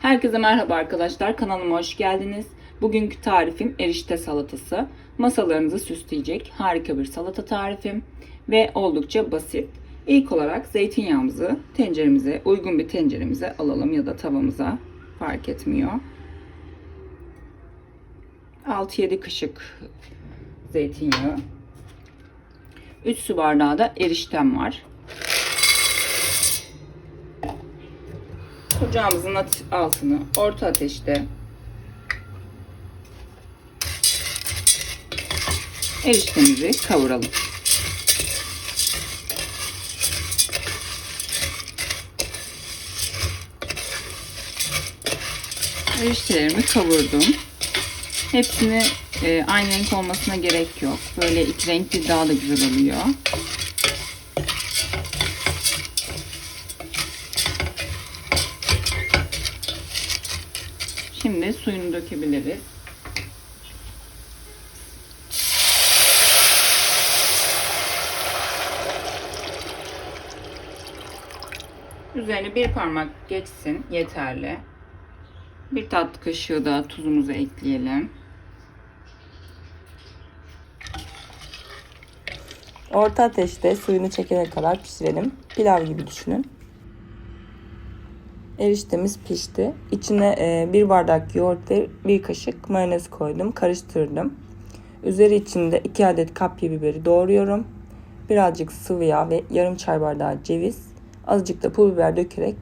Herkese merhaba arkadaşlar. Kanalıma hoş geldiniz. Bugünkü tarifim erişte salatası. Masalarınızı süsleyecek harika bir salata tarifim ve oldukça basit. İlk olarak zeytinyağımızı tenceremize, uygun bir tenceremize alalım ya da tavamıza fark etmiyor. 6-7 kaşık zeytinyağı. 3 su bardağı da eriştem var. Ocağımızın altını orta ateşte eriştemizi kavuralım. Eriştelerimi kavurdum. Hepsini e, aynı renk olmasına gerek yok. Böyle iki renkli daha da güzel oluyor. Şimdi suyunu dökebiliriz. Üzerine bir parmak geçsin yeterli. Bir tatlı kaşığı da tuzumuzu ekleyelim. Orta ateşte suyunu çekene kadar pişirelim. Pilav gibi düşünün. Eriştemiz pişti. İçine e, bir bardak yoğurt ve bir kaşık mayonez koydum. Karıştırdım. Üzeri içinde 2 adet kapya biberi doğruyorum. Birazcık sıvı yağ ve yarım çay bardağı ceviz. Azıcık da pul biber dökerek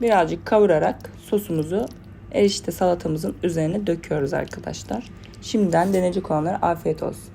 birazcık kavurarak sosumuzu erişte salatamızın üzerine döküyoruz arkadaşlar. Şimdiden deneyecek olanlara afiyet olsun.